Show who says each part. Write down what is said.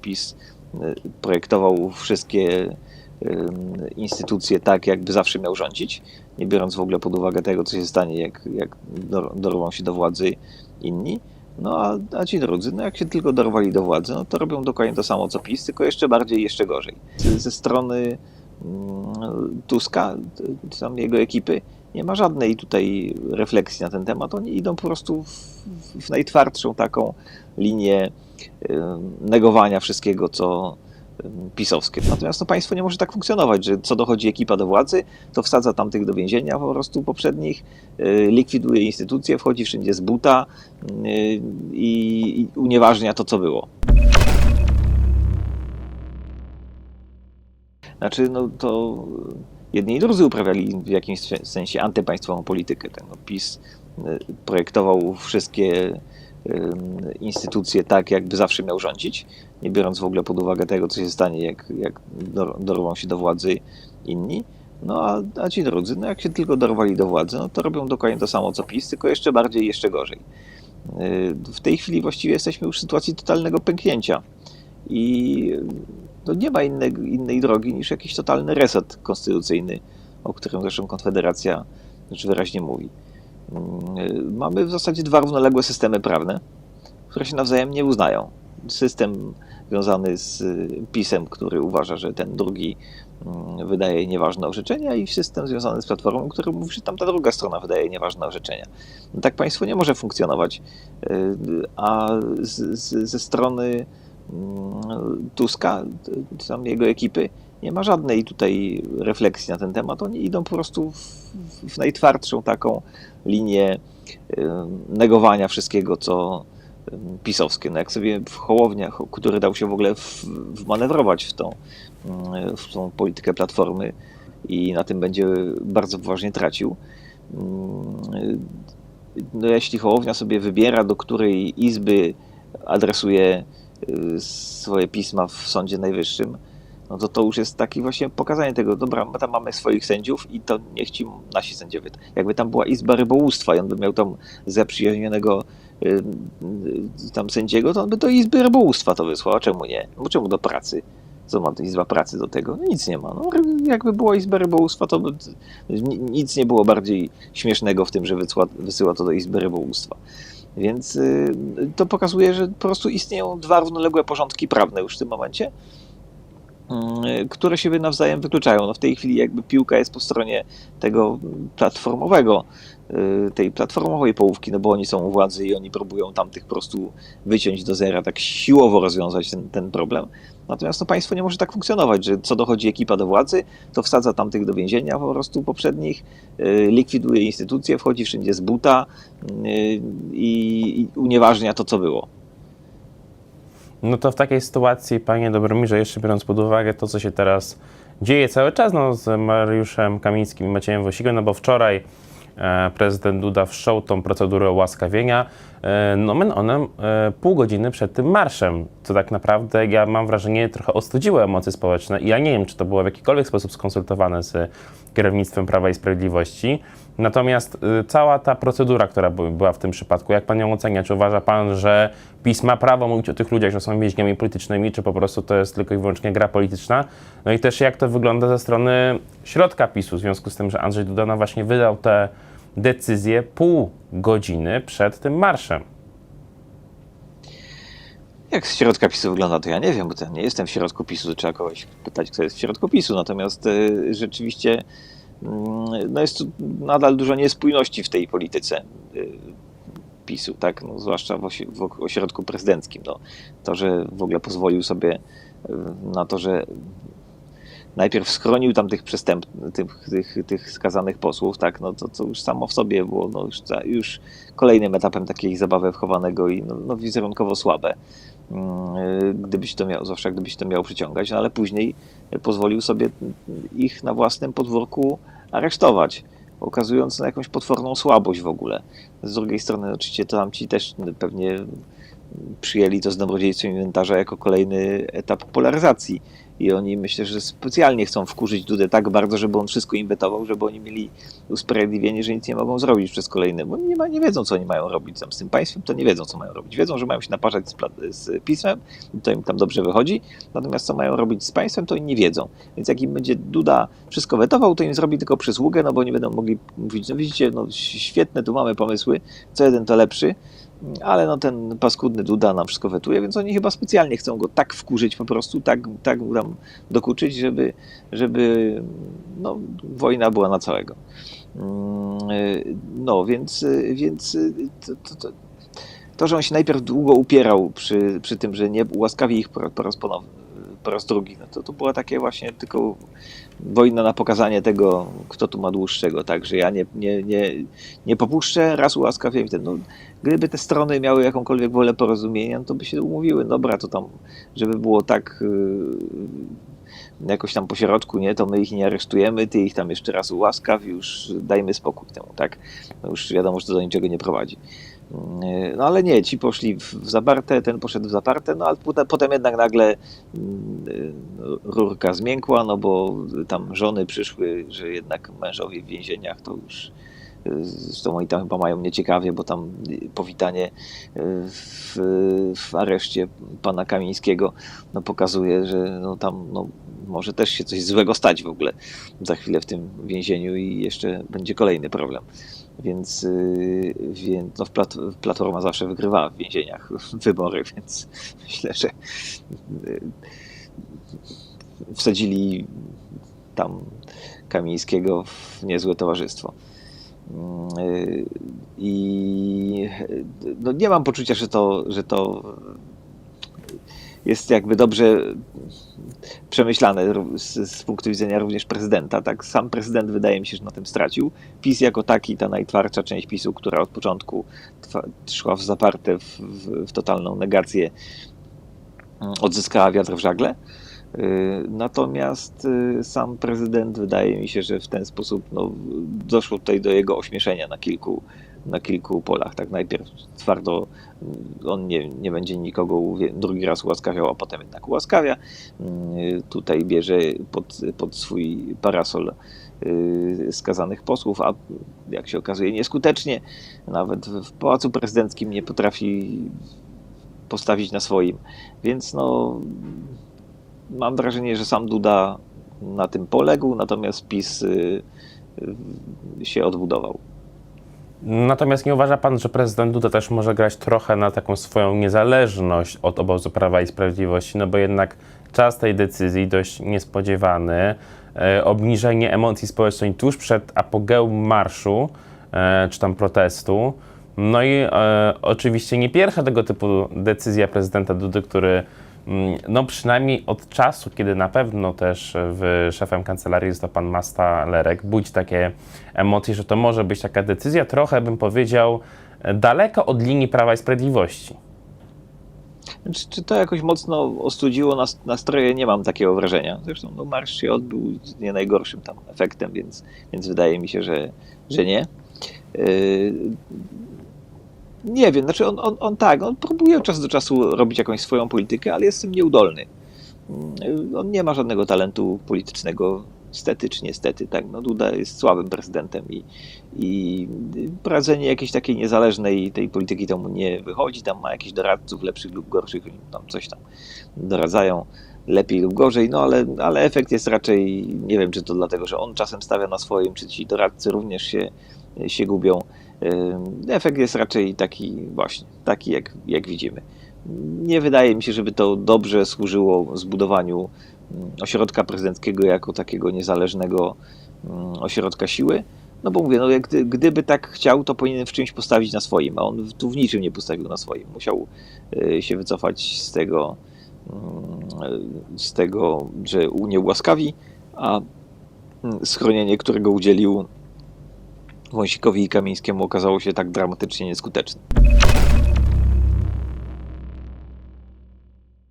Speaker 1: PiS y, projektował wszystkie y, instytucje tak, jakby zawsze miał rządzić, nie biorąc w ogóle pod uwagę tego, co się stanie, jak, jak dor- dorwą się do władzy inni. No a, a ci drudzy, no jak się tylko dorwali do władzy, no to robią dokładnie to samo co PiS, tylko jeszcze bardziej jeszcze gorzej. Ze, strony mm, Tuska, tam jego ekipy, nie ma żadnej tutaj refleksji na ten temat. Oni idą po prostu w, w najtwardszą taką linię negowania wszystkiego, co pisowskie. Natomiast no, państwo nie może tak funkcjonować, że co dochodzi ekipa do władzy, to wsadza tamtych do więzienia po prostu poprzednich, y, likwiduje instytucje, wchodzi wszędzie z buta i, i unieważnia to, co było. Znaczy, no to jedni i drudzy uprawiali w jakimś sensie antypaństwową politykę. Ten PiS y, projektował wszystkie y, instytucje tak, jakby zawsze miał rządzić, nie biorąc w ogóle pod uwagę tego, co się stanie, jak, jak dor- dorwą się do władzy inni. No a, a ci drudzy, no jak się tylko dorwali do władzy, no to robią dokładnie to samo co PiS, tylko jeszcze bardziej jeszcze gorzej. Y, W tej chwili właściwie jesteśmy już w sytuacji totalnego pęknięcia i no nie ma innej, innej drogi niż jakiś totalny reset konstytucyjny, o którym zresztą Konfederacja rzecz wyraźnie mówi. Mm, Mamy w zasadzie dwa równoległe systemy prawne, które się nawzajem nie uznają. System związany z y, PiSem, który uważa, że ten drugi mm, wydaje nieważne orzeczenia i system związany z Platformą, który mówi, że tamta druga strona wydaje nieważne orzeczenia. No tak państwo nie może funkcjonować. Y, A z, z, ze strony Tuska, czy tam jego ekipy, nie ma żadnej tutaj refleksji na ten temat. Oni idą po prostu w, w najtwardszą taką linię y, negowania wszystkiego, co y, pisowskie. No jak sobie w Hołowniach, który dał się w ogóle wmanewrować w tą, y, w tą politykę Platformy i na tym będzie bardzo poważnie tracił. Y, No jeśli Hołownia sobie wybiera, do której izby adresuje swoje pisma w Sądzie Najwyższym, no to to już jest taki właśnie pokazanie tego, dobra, my tam mamy swoich sędziów i to niech ci nasi sędziowie. Jakby tam była izba rybołówstwa i on by miał tam zaprzyjaźnionego y, y, tam sędziego, to on by do izby rybołówstwa to wysłał, a czemu nie? No czemu do pracy? Co ma izba pracy do tego? No nic nie ma. No, jakby była izba rybołówstwa, to by, ni- nic nie było bardziej śmiesznego w tym, że wysyła to do izby rybołówstwa. Więc y, to pokazuje, że po prostu istnieją dwa równoległe porządki prawne już w tym momencie, y, które siebie nawzajem wykluczają. No w tej chwili jakby piłka jest po stronie tego platformowego, tej platformowej połówki, no bo oni są u władzy i oni próbują tamtych po prostu wyciąć do zera, tak siłowo rozwiązać ten, ten problem. Natomiast no, państwo nie może tak funkcjonować, że co dochodzi ekipa do władzy, to wsadza tamtych do więzienia po prostu poprzednich, y, likwiduje instytucje, wchodzi wszędzie z buta y, i, i unieważnia to, co było.
Speaker 2: No to w takiej sytuacji, panie Dobromirze, jeszcze biorąc pod uwagę to, co się teraz dzieje cały czas no, z Mariuszem Kamińskim i Maciejem Wosigiem, no bo wczoraj prezydent Duda wszczął tą procedurę ułaskawienia, e, nomen onem e, pół godziny przed tym marszem, co tak naprawdę, ja mam wrażenie, trochę ostudziło emocje społeczne i ja nie wiem, czy to było w jakikolwiek sposób skonsultowane z kierownictwem Prawa i Sprawiedliwości. Natomiast y, cała ta procedura, która by- była w tym przypadku, jak pan ją ocenia? Czy uważa pan, że PiS ma prawo mówić o tych ludziach, że są więźniami politycznymi, czy po prostu to jest tylko i wyłącznie gra polityczna? No i też jak to wygląda ze strony środka PiSu, w związku z tym, że Andrzej Duda no właśnie wydał tę decyzję pół godziny przed tym marszem.
Speaker 1: Jak z środka PiSu wygląda, to ja nie wiem, bo ja nie jestem w środku PiSu, to trzeba kogoś pytać, kto jest w środku PiSu. Natomiast y, rzeczywiście mm, no jest tu nadal dużo niespójności w tej polityce y, PiSu, tak? No, zwłaszcza w, osi- w ośrodku prezydenckim. No, to, że w ogóle pozwolił sobie y, na to, że najpierw schronił tam tych przestęp, tych, tych, tych skazanych posłów, tak, no to, to już samo w sobie było no, już, już kolejnym etapem takiej zabawy wchowanego i no, no, wizerunkowo słabe mm, gdybyś to miał, zwłaszcza gdybyś to miał przyciągać, no ale później pozwolił sobie ich na własnym podwórku aresztować, okazując jakąś potworną słabość w ogóle. Z drugiej strony oczywiście to tamci też pewnie przyjęli to z dobrodziejstwem inwentarza jako kolejny etap polaryzacji. I oni myślę, że specjalnie chcą wkurzyć Dudę tak bardzo, żeby on wszystko im wetował, żeby oni mieli usprawiedliwienie, że nic nie mogą zrobić przez kolejne, bo nie, ma, nie wiedzą, co oni mają robić tam z tym państwem, to nie wiedzą, co mają robić. Wiedzą, że mają się naparzać z, z pismem, to im tam dobrze wychodzi, natomiast co mają robić z państwem, to inni nie wiedzą. Więc jak im będzie Duda wszystko wetował, to im zrobi tylko przysługę, no bo nie będą mogli mówić, no widzicie, no świetne, tu mamy pomysły, co jeden to lepszy, ale no ten paskudny Duda nam wszystko wetuje, więc oni chyba specjalnie chcą go tak wkurzyć po prostu, tak, tak tam dokuczyć, żeby, żeby no, wojna była na całego. Mm, No, więc, więc to, to, to, to, że on się najpierw długo upierał przy, przy tym, że nie ułaskawi ich po, po raz ponowny, po raz drugi, no to, to była takie właśnie tylko wojna na pokazanie tego, kto tu ma dłuższego, tak, że ja nie, nie, nie, nie popuszczę, raz ułaskawię i wtedy, no, gdyby te strony miały jakąkolwiek wolę porozumienia, no to by się umówiły, dobra, to tam, żeby było tak yy, jakoś tam po środku, nie, to my ich nie aresztujemy, ty ich tam jeszcze raz ułaskaw już dajmy spokój temu, tak, no już wiadomo, że to do niczego nie prowadzi. Yy, No ale nie, ci poszli w zaparte, ten poszedł w zaparte, no ale potem, jednak nagle yy, rurka zmiękła, no bo tam żony przyszły, że jednak mężowie w więzieniach to już zresztą oni tam chyba mają nieciekawie, bo tam powitanie w, w areszcie pana Kamińskiego no pokazuje, że no tam no, może też się coś złego stać w ogóle za chwilę w tym więzieniu i jeszcze będzie kolejny problem. Więc, yy, więc no, Plat Platforma zawsze wygrywała w więzieniach wybory, więc myślę, że yy, wsadzili tam Kamińskiego w niezłe towarzystwo. Yy, I no nie mam poczucia, że to, że to jest jakby dobrze przemyślane z, z punktu widzenia również prezydenta. Tak, sam prezydent wydaje mi się, że na tym stracił. PiS jako taki, ta najtwardsza część PiSu, która od początku szła w zaparte w, w, w totalną negację, odzyskała wiatr w żagle. Yy, Natomiast yy, sam prezydent wydaje mi się, że w ten sposób no, doszło tutaj do jego ośmieszenia na kilku, na kilku polach. Tak najpierw twardo yy, on nie, nie będzie nikogo drugi raz ułaskawiał, a potem jednak ułaskawia. Yy, Tutaj bierze pod, pod swój parasol yy, skazanych posłów, a jak się okazuje nieskutecznie. Nawet w Pałacu Prezydenckim nie potrafi postawić na swoim. Więc no mam wrażenie, że sam Duda na tym poległ, natomiast PiS y, y, się odbudował.
Speaker 2: Natomiast nie uważa pan, że prezydent Duda też może grać trochę na taką swoją niezależność od obozu Prawa i Sprawiedliwości, no bo jednak czas tej decyzji dość niespodziewany, e, obniżenie emocji społecznej tuż przed apogeum marszu, e, czy tam protestu, no i e, oczywiście nie pierwsza tego typu decyzja prezydenta Dudy, który no przynajmniej od czasu, kiedy na pewno też w szefem kancelarii jest to pan Masta Lerek, budzi takie emocje, że to może być taka decyzja trochę, bym powiedział, daleko od linii Prawa i Sprawiedliwości.
Speaker 1: Czy, czy to jakoś mocno ostudziło nas, nastroje? Nie mam takiego wrażenia. Zresztą no, marsz się odbył z nie najgorszym tam efektem, więc, więc wydaje mi się, że, że nie. Yy, nie wiem, znaczy on, on, on tak, on próbuje od czasu do czasu robić jakąś swoją politykę, ale jest tym nieudolny. Yy, On nie ma żadnego talentu politycznego, stety czy niestety, tak. No Duda jest słabym prezydentem i, i prowadzenie jakiejś takiej niezależnej tej polityki to mu nie wychodzi, tam ma jakichś doradców lepszych lub gorszych, tam coś tam doradzają lepiej lub gorzej, no ale, ale efekt jest raczej, nie wiem czy to dlatego, że on czasem stawia na swoim, czy ci doradcy również się, się gubią. Efekt jest raczej taki właśnie, taki jak, jak widzimy. Nie wydaje mi się, żeby to dobrze służyło zbudowaniu mm, ośrodka prezydenckiego jako takiego niezależnego mm, ośrodka siły. No bo mówię, no jak, gdy- gdyby tak chciał, to powinien w czymś postawić na swoim, a on tu w niczym nie postawił na swoim. Musiał y, się wycofać z tego, mm, z tego, że nie ułaskawi, a schronienie, którego udzielił Wąsikowi i Kamińskiemu okazało się tak dramatycznie nieskuteczne.